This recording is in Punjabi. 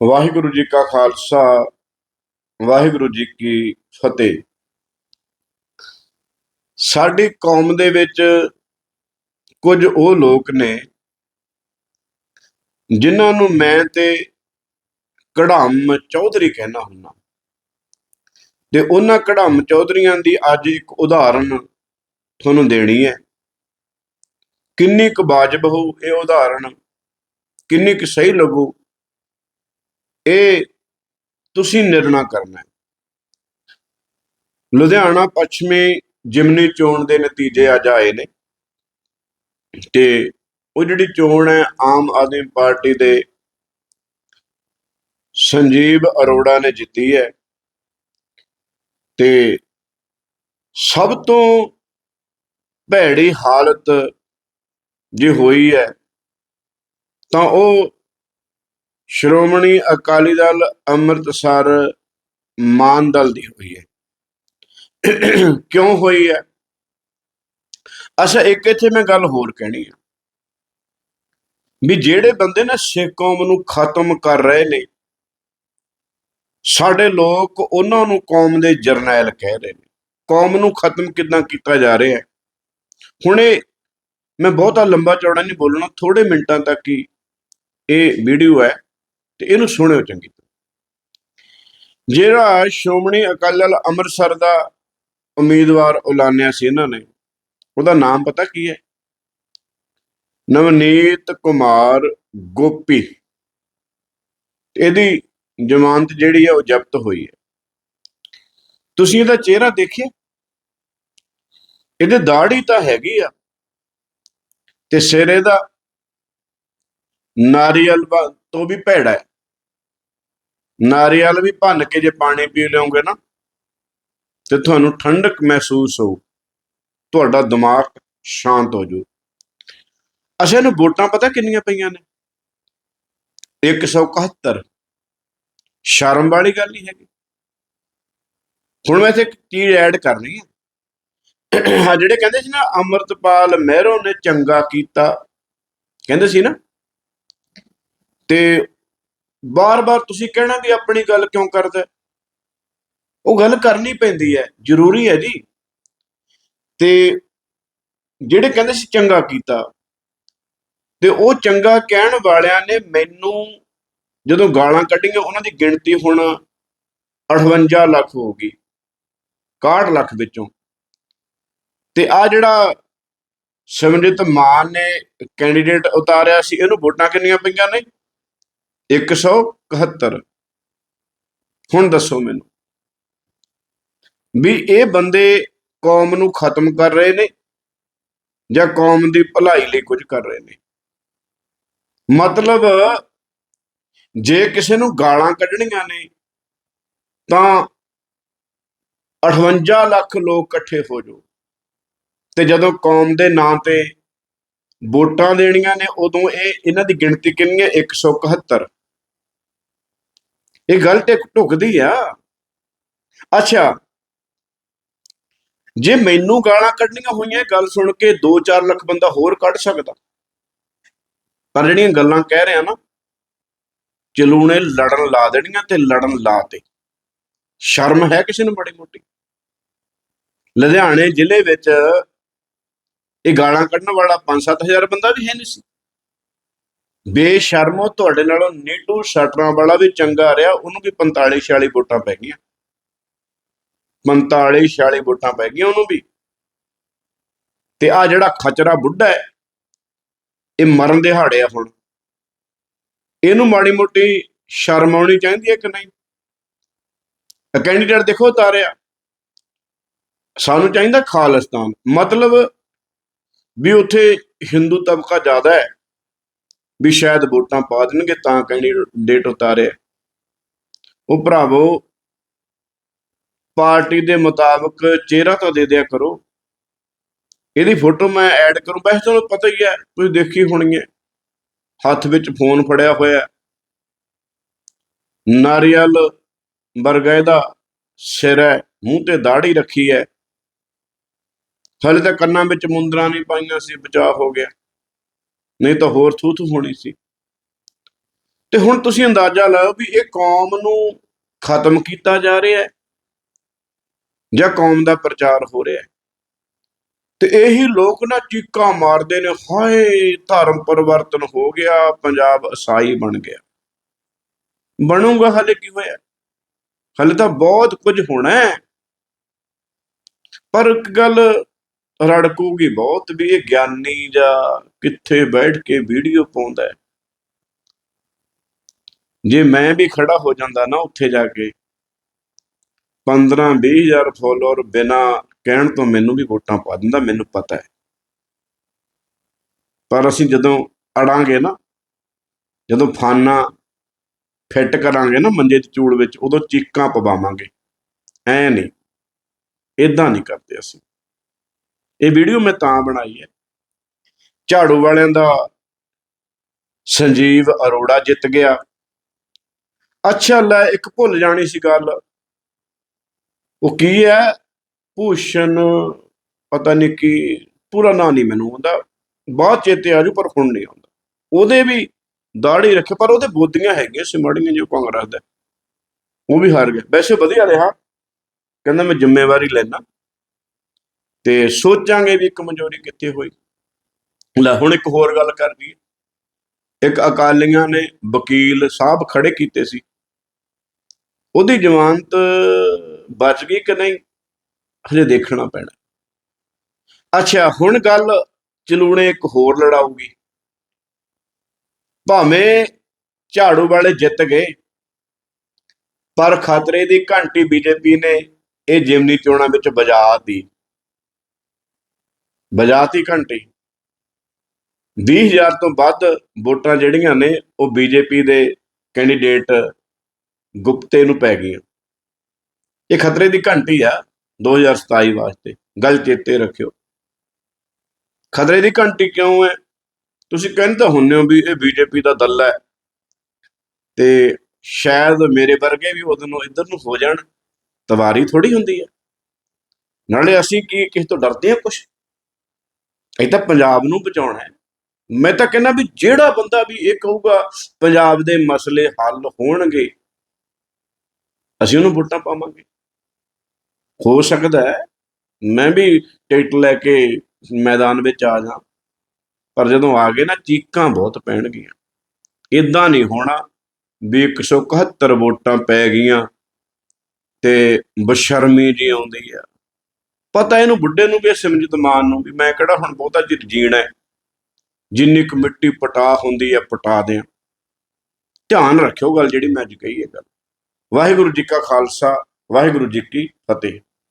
ਵਾਹਿਗੁਰੂ ਜੀ ਕਾ ਖਾਲਸਾ, ਵਾਹਿਗੁਰੂ ਜੀ ਕੀ ਫਤਿਹ। ਸਾਡੀ ਕੌਮ ਦੇ ਵਿੱਚ ਕੁਝ ਉਹ ਲੋਕ ਨੇ ਜਿਨ੍ਹਾਂ ਨੂੰ ਮੈਂ ਤੇ ਕੜਾਮ ਚੌਧਰੀ ਕਹਿਣਾ ਹੁੰਨਾ ਤੇ ਉਹਨਾਂ ਕੜਾਮ ਚੌਧਰੀਆਂ ਦੀ ਅੱਜ ਇੱਕ ਉਦਾਹਰਨ ਤੁਹਾਨੂੰ ਦੇਣੀ ਹੈ। ਕਿੰਨੀ ਕੁ ਵਾਜਬ ਹੋਊ ਇਹ ਉਦਾਹਰਨ, ਕਿੰਨੀ ਕੁ ਸਹੀ ਲੱਗੂ ਇਹ ਤੁਸੀਂ ਨਿਰਣਾ ਕਰਨਾ ਹੈ। ਲੁਧਿਆਣਾ ਪੱਛਮੀ ਜਿਮਨੀ ਚੋਣ ਦੇ ਨਤੀਜੇ ਅੱਜ ਆਏ ਨੇ ਤੇ ਉਹ ਜਿਹੜੀ ਚੋਣ ਹੈ, ਆਮ ਆਦਮੀ ਪਾਰਟੀ ਦੇ ਸੰਜੀਵ ਅਰੋੜਾ ਨੇ ਜਿੱਤੀ ਹੈ ਤੇ ਸਭ ਤੋਂ ਭੈੜੀ ਹਾਲਤ ਜੇ ਹੋਈ ਹੈ ਤਾਂ ਉਹ ਸ਼੍ਰੋਮਣੀ ਅਕਾਲੀ ਦਲ ਅੰਮ੍ਰਿਤਸਰ ਮਾਨ ਦਲ ਦੀ ਹੋਈ ਹੈ। ਕਿਉਂ ਹੋਈ ਹੈ? ਅੱਛਾ, ਇੱਕ ਇੱਥੇ ਮੈਂ ਗੱਲ ਹੋਰ ਕਹਿਣੀ ਹੈ। ਵੀ ਜਿਹੜੇ ਬੰਦੇ ਨਾ ਸਿੱਖ ਕੌਮ ਨੂੰ ਖਤਮ ਕਰ ਰਹੇ ਨੇ, ਸਾਡੇ ਲੋਕ ਉਹਨਾਂ ਨੂੰ ਕੌਮ ਦੇ ਜਰਨੈਲ ਕਹਿ ਰਹੇ ਨੇ। ਕੌਮ ਨੂੰ ਖਤਮ ਕਿਦਾਂ ਕੀਤਾ ਜਾ ਰਿਹਾ ਹੈ? ਹੁਣ ਮੈਂ ਬਹੁਤਾ ਲੰਬਾ ਚੌੜਾ ਨਹੀਂ ਬੋਲਣਾ ਥੋੜੇ ਮਿੰਟਾਂ ਤੱਕ ਹੀ ਇਹ ਵੀਡੀਓ ਹੈ। ਤੇ ਇਹਨੂੰ ਸੁਣਿਓ ਚੰਗੀ ਤਰ੍ਹਾਂ। ਜਿਹੜਾ ਸ਼੍ਰੋਮਣੀ ਅਕਾਲੀ ਦਲ ਅੰਮ੍ਰਿਤਸਰ ਦਾ ਉਮੀਦਵਾਰ ਐਲਾਨਿਆ ਸੀ ਇਹਨਾਂ ਨੇ, ਉਹਦਾ ਨਾਮ ਪਤਾ ਕੀ ਹੈ? ਨਵਨੀਤ ਕੁਮਾਰ ਗੋਪੀ। ਇਹਦੀ ਜ਼ਮਾਨਤ ਜਿਹੜੀ ਹੈ ਉਹ ਜ਼ਬਤ ਹੋਈ ਹੈ। ਤੁਸੀਂ ਇਹਦਾ ਚਿਹਰਾ ਦੇਖਿਆ? ਇਹਦੇ ਦਾੜੀ ਤਾਂ ਹੈਗੀ ਆ ਤੇ ਸਿਰ ਇਹਦਾ ਨਾਰੀਅਲ ਤੋਂ ਵੀ ਭੈੜਾ ਹੈ। ਨਾਰੀਅਲ ਵੀ ਭੰਨ ਕੇ ਜੇ ਪਾਣੀ ਪੀ ਲਿਓਗੇ ਨਾ, ਤੇ ਤੁਹਾਨੂੰ ਠੰਡਕ ਮਹਿਸੂਸ ਹੋਊ। ਤੁਹਾਡਾ ਦਿਮਾਗ ਸ਼ਾਂਤ ਹੋ ਜਾਊ। ਅਸਾਂ ਨੂੰ ਵੋਟਾਂ ਪਤਾ ਕਿੰਨੀਆਂ ਪਈਆਂ ਨੇ? 171 ਸ਼ਰਮ ਵਾਲੀ ਗੱਲ ਹੀ ਹੈਗੀ। ਹੁਣ ਮੈਂ ਇੱਥੇ ਚੀਜ਼ ਐਡ ਕਰਨੀ ਹੈ ਆ ਜਿਹੜੇ ਕਹਿੰਦੇ ਸੀ ਨਾ, ਅਮਰਤਪਾਲ ਮਹਿਰੋ ਨੇ ਚੰਗਾ ਕੀਤਾ, ਕਹਿੰਦੇ ਸੀ ਨਾ, ਤੇ ਬਾਰ-ਬਾਰ ਤੁਸੀਂ ਕਹਿਣਾ ਵੀ ਆਪਣੀ ਗੱਲ ਕਿਉਂ ਕਰਦਾ? ਉਹ ਗੱਲ ਕਰਨੀ ਪੈਂਦੀ ਹੈ, ਜ਼ਰੂਰੀ ਹੈ ਜੀ। ਤੇ ਜਿਹੜੇ ਕਹਿੰਦੇ ਸੀ ਚੰਗਾ ਕੀਤਾ, ਤੇ ਉਹ ਚੰਗਾ ਕਹਿਣ ਵਾਲਿਆਂ ਨੇ ਮੈਨੂੰ ਜਦੋਂ ਗਾਲਾਂ ਕੱਢੀਆਂ, ਉਹਨਾਂ ਦੀ ਗਿਣਤੀ ਹੁਣ 58 ਲੱਖ ਹੋ ਗਈ 61 ਲੱਖ ਵਿੱਚੋਂ। ਤੇ ਆ ਜਿਹੜਾ ਸਿਮਰਜੀਤ ਮਾਨ ਨੇ ਕੈਂਡੀਡੇਟ ਉਤਾਰਿਆ ਸੀ, ਇਹਨੂੰ ਵੋਟਾਂ ਕਿੰਨੀਆਂ ਪਈਆਂ ਨੇ? 171 ਹੁਣ ਦੱਸੋ ਮੈਨੂੰ ਵੀ ਇਹ ਬੰਦੇ ਕੌਮ ਨੂੰ ਖਤਮ ਕਰ ਰਹੇ ਨੇ ਜਾਂ ਕੌਮ ਦੀ ਭਲਾਈ ਲਈ ਕੁਝ ਕਰ ਰਹੇ ਨੇ? ਮਤਲਬ ਜੇ ਕਿਸੇ ਨੂੰ ਗਾਲਾਂ ਕੱਢਣੀਆਂ ਨੇ ਤਾਂ 58 ਲੱਖ ਲੋਕ ਇਕੱਠੇ ਹੋ ਜਾਓ। ਤੇ ਜਦੋਂ ਕੌਮ ਦੇ ਨਾਂ ਤੇ ਵੋਟਾਂ ਦੇਣੀਆਂ ਨੇ, ਉਦੋਂ ਇਹ ਇਹਨਾਂ ਦੀ ਗਿਣਤੀ ਕਿੰਨੀ ਹੈ? 171 ਇਹ ਗੱਲ ਤੇ ਢੁਕਦੀ ਆ। ਅੱਛਾ। ਜੇ ਮੈਨੂੰ ਗਾਲਾਂ ਕੱਢਣੀਆਂ ਹੋਈਆਂ ਗੱਲ ਸੁਣ ਕੇ 2-4 ਲੱਖ ਬੰਦਾ ਹੋਰ ਕੱਢ ਸਕਦਾ। ਪਰ ਜਿਹੜੀਆਂ ਗੱਲਾਂ ਕਹਿ ਰਿਹਾ ਨਾ, ਚਲੂਣੇ ਲੜਨ ਲਾ ਦੇਣੀਆਂ ਤੇ ਲੜਨ ਲਾ ਤੇ ਸ਼ਰਮ ਹੈ ਕਿਸੇ ਨੂੰ ਬੜੀ ਮੋਟੀ? ਲੁਧਿਆਣੇ ਜ਼ਿਲ੍ਹੇ ਵਿੱਚ ਇਹ ਗਾਲਾਂ ਕੱਢਣ ਵਾਲਾ 5-7000 ਬੰਦਾ ਵੀ ਹੈ ਨਹੀਂ ਸੀ। ਬੇਸ਼ਰਮੋ ਤੁਹਾਡੇ ਨਾਲੋਂ ਨੀਟੂ ਸ਼ਟਰਾਂ ਵਾਲਾ ਵੀ ਚੰਗਾ ਰਿਹਾ, ਉਹਨੂੰ ਵੀ 45-46 ਵੋਟਾਂ ਪੈ ਗਈਆਂ। 45-46 ਵੋਟਾਂ ਪੈ ਗਈਆਂ ਉਹਨੂੰ ਵੀ। ਤੇ ਆ ਜਿਹੜਾ ਖਚਰਾ ਬੁੱਢਾ ਹੈ, ਇਹ ਮਰਨ ਦੇ ਹਾੜੇ ਆ ਹੁਣ। ਇਹਨੂੰ ਮਾੜੀ ਮੋਟੀ ਸ਼ਰਮ ਆਉਣੀ ਚਾਹੀਦੀ ਹੈ ਕਿ ਨਹੀਂ? ਕੈਂਡੀਡੇਟ ਦੇਖੋ ਤਾਰਿਆ ਸਾਨੂੰ ਚਾਹੀਦਾ ਖਾਲਿਸਤਾਨ। ਮਤਲਬ ਵੀ ਉੱਥੇ ਹਿੰਦੂ ਤਬਕਾ ਜ਼ਿਆਦਾ ਹੈ। ਵੀ ਸ਼ਾਇਦ ਵੋਟਾਂ ਪਾ ਦੇਣਗੇ ਤਾਂ ਕੈਂਡੀਡੇਟ ਉਤਾਰੇ। ਉਹ ਭਰਾਵੋ, ਪਾਰਟੀ ਦੇ ਮੁਤਾਬਕ ਚਿਹਰਾ ਤਾਂ ਦੇ ਦਿਆ ਕਰੋ। ਇਹਦੀ ਫੋਟੋ ਮੈਂ ਐਡ ਕਰੂੰ। ਵੈਸੇ ਤੁਹਾਨੂੰ ਪਤਾ ਹੀ ਹੈ, ਤੁਸੀਂ ਦੇਖੀ ਹੋਣੀ ਹੈ। ਹੱਥ ਵਿੱਚ ਫੋਨ ਫੜਿਆ ਹੋਇਆ। ਨਾਰੀਅਲ ਵਰਗਾ ਇਹਦਾ ਸਿਰ ਹੈ, ਮੂੰਹ ਤੇ ਦਾੜੀ ਰੱਖੀ ਹੈ। ਹਲੇ ਤਾਂ ਕੰਨਾਂ ਵਿੱਚ ਮੁੰਦਰਾਂ ਨਹੀਂ ਪਾਈਆਂ ਸੀ, ਬਚਾਅ ਹੋ ਗਿਆ। ਨਹੀਂ ਤਾਂ ਹੋਰ ਥੂ ਥੂ ਹੋਣੀ ਸੀ। ਤੇ ਹੁਣ ਤੁਸੀਂ ਅੰਦਾਜ਼ਾ ਲਾਓ ਵੀ ਇਹ ਕੌਮ ਨੂੰ ਖਤਮ ਕੀਤਾ ਜਾ ਰਿਹਾ ਹੈ ਜਾਂ ਕੌਮ ਦਾ ਪ੍ਰਚਾਰ ਹੋ ਰਿਹਾ ਹੈ। ਤੇ ਇਹੀ ਲੋਕ ਨਾ ਚੀਕਾਂ ਮਾਰਦੇ ਨੇ, ਹਾਏ, ਧਰਮ ਪਰਿਵਰਤਨ ਹੋ ਗਿਆ, ਪੰਜਾਬ ਈਸਾਈ ਬਣ ਗਿਆ। ਬਣੂਗਾ ਹਲੇ ਕੀ ਹੋਇਆ? ਹਲੇ ਤਾਂ ਬਹੁਤ ਕੁਝ ਹੋਣਾ ਹੈ। ਪਰ ਇੱਕ ਗੱਲ ਰੜਕੂਗੀ ਬਹੁਤ ਵੀ, ਇਹ ਗਿਆਨੀ ਜਾਂ ਕਿੱਥੇ ਬੈਠ ਕੇ ਵੀਡੀਓ ਪਾਉਂਦਾ ਹੈ। ਜੇ ਮੈਂ ਵੀ ਖੜਾ ਹੋ ਜਾਂਦਾ ਨਾ ਉੱਥੇ ਜਾ ਕੇ 15 20000 ਫੋਲੋਅਰ ਬਿਨਾ ਕਹਿਣ ਤੋਂ ਮੈਨੂੰ ਵੀ ਵੋਟਾਂ ਪਾ ਦਿੰਦਾ, ਮੈਨੂੰ ਪਤਾ ਹੈ। ਪਰ ਅਸੀਂ ਜਦੋਂ ਅੜਾਂਗੇ ਨਾ, ਜਦੋਂ ਫਾਨਾ ਫਿੱਟ ਕਰਾਂਗੇ ਨਾ ਮੰਜੇ ਦੀ ਚੂੜ ਵਿੱਚ, ਉਦੋਂ ਚੀਕਾਂ ਪਵਾਵਾਂਗੇ। ਐ ਨਹੀਂ ਇਦਾਂ ਨਹੀਂ ਕਰਦੇ ਅਸੀਂ। ਇਹ ਵੀਡੀਓ ਮੈਂ ਤਾਂ ਬਣਾਈ ਹੈ। ਝਾੜੂ ਵਾਲਿਆਂ ਦਾ ਸੰਜੀਵ ਅਰੋੜਾ ਜਿੱਤ ਗਿਆ। ਅੱਛਾ, ਲੈ ਇੱਕ ਭੁੱਲ ਜਾਣੀ ਸੀ ਗੱਲ। ਉਹ ਕੀ ਹੈ? ਭੂਸ਼ਣ, ਪਤਾ ਨਹੀਂ ਕੀ, ਪੂਰਾ ਨਾਂ ਨਹੀਂ ਮੈਨੂੰ ਆਉਂਦਾ। ਬਹੁਤ ਚੇਤੇ ਆਜੂ ਪਰ ਹੁਣ ਨਹੀਂ ਆਉਂਦਾ। ਉਹਦੇ ਵੀ ਦਾੜੀ ਰੱਖੇ, ਪਰ ਉਹਦੇ ਬੋਦੀਆਂ ਹੈਗੀਆਂ ਸੀ, ਮਾੜੀਆਂ ਜਿਹਾ ਕਾਂਗਰਸ ਉਹ ਵੀ ਹਾਰ ਗਿਆ। ਵੈਸੇ ਵਧੀਆ ਰਿਹਾ। ਕਹਿੰਦਾ ਮੈਂ ਜ਼ਿੰਮੇਵਾਰੀ ਲੈਣਾ ਤੇ ਸੋਚਾਂਗੇ ਵੀ ਕਮਜ਼ੋਰੀ ਕਿੱਥੇ ਹੋਈ। ਲੈ, ਹੁਣ ਇੱਕ ਹੋਰ ਗੱਲ ਕਰ ਦਈਏ ਇੱਕ ਅਕਾਲੀਆਂ ਨੇ ਵਕੀਲ ਸਾਹਿਬ ਖੜੇ ਕੀਤੇ ਸੀ। ਉਹਦੀ ਜ਼ਮਾਨਤ ਬਚ ਗਈ ਕਿ ਨਹੀਂ? ਹਜੇ ਦੇਖਣਾ ਪੈਣਾ। ਅੱਛਾ, ਹੁਣ ਗੱਲ ਚਲੂਣੇ ਇੱਕ ਹੋਰ ਲੜਾਊਗੀ। ਭਾਵੇਂ ਝਾੜੂ ਵਾਲੇ ਜਿੱਤ ਗਏ, ਪਰ ਖਤਰੇ ਦੀ ਘੰਟੀ ਬੀਜੇਪੀ ਨੇ ਇਹ ਜਿਮਨੀ ਚੋਣਾਂ ਵਿੱਚ ਵਜਾ ਵਜਾਤੀ ਬਜਾਤੀ ਘੰਟੀ। 20000 ਤੋਂ ਵੱਧ ਵੋਟਾਂ ਜਿਹੜੀਆਂ ਨੇ, ਉਹ ਬੀਜੇਪੀ ਦੇ ਕੈਂਡੀਡੇਟ ਗੁਪਤੇ ਨੂੰ ਪੈ ਗਈਆਂ। ਇਹ ਖਤਰੇ ਦੀ ਘੰਟੀ ਆ 2027 ਵਾਸਤੇ। ਗੱਲ ਚੇਤੇ ਰੱਖਿਓ। ਖਤਰੇ ਦੀ ਘੰਟੀ ਕਿਉਂ ਹੈ? ਤੁਸੀਂ ਕਹਿੰਦੇ ਤਾਂ ਹੁੰਨੇ ਹੋ ਵੀ ਇਹ ਬੀਜੇਪੀ ਦਾ ਦਲ ਹੈ। ਤੇ ਸ਼ਾਇਦ ਮੇਰੇ ਵਰਗੇ ਵੀ ਉਹਦੇ ਨੂੰ ਇੱਧਰ ਨੂੰ ਹੋ ਜਾਣ। ਤਵਾਰੀ ਥੋੜੀ ਹੁੰਦੀ ਹੈ। ਨਾਲੇ ਅਸੀਂ ਕੀ, ਕਿਸੇ ਤੋਂ ਡਰਦੇ ਹਾਂ ਕੁਛ? ਇਹ ਤਾਂ ਪੰਜਾਬ ਨੂੰ ਬਚਾਉਣਾ ਹੈ। ਮੈਂ ਤਾਂ ਕਹਿੰਦਾ ਵੀ ਜਿਹੜਾ ਬੰਦਾ ਵੀ ਇਹ ਕਹੂਗਾ, ਪੰਜਾਬ ਦੇ ਮਸਲੇ ਹੱਲ ਹੋਣਗੇ, ਅਸੀਂ ਉਹਨੂੰ ਵੋਟਾਂ ਪਾਵਾਂਗੇ। ਹੋ ਸਕਦਾ ਹੈ, ਮੈਂ ਵੀ ਟਿਕਟ ਲੈ ਕੇ ਮੈਦਾਨ ਵਿੱਚ ਆ ਜਾ ਪਰ ਜਦੋਂ ਆ ਗਏ ਨਾ, ਚੀਕਾਂ ਬਹੁਤ ਪੈਣਗੀਆਂ। ਇਦਾਂ ਨਹੀਂ ਹੋਣਾ ਵੀ 171 ਵੋਟਾਂ ਪੈ ਗਈਆਂ ਤੇ ਬਸ਼ਰਮੀ ਜੀ ਆਉਂਦੀ ਆ। ਪਤਾ ਇਹਨੂੰ ਬੁੱਢੇ ਨੂੰ ਵੀ ਸਿਮਰਜੀਤ ਮਾਨ ਨੂੰ ਵੀ, ਮੈਂ ਕਿਹੜਾ ਹੁਣ ਬਹੁਤਾ ਚਿਰ ਜੀਣਾ ਹੈ। ਜਿੰਨੀ ਕੁ ਮਿੱਟੀ ਪਟਾ ਹੁੰਦੀ ਹੈ, ਪਟਾ ਦਿਆਂ। ਧਿਆਨ ਰੱਖਿਓ ਗੱਲ ਜਿਹੜੀ ਮੈਂ ਅੱਜ ਕਹੀ ਹੈ ਗੱਲ। ਵਾਹਿਗੁਰੂ ਜੀ ਕਾ ਖਾਲਸਾ, ਵਾਹਿਗੁਰੂ ਜੀ ਕੀ ਫਤਿਹ।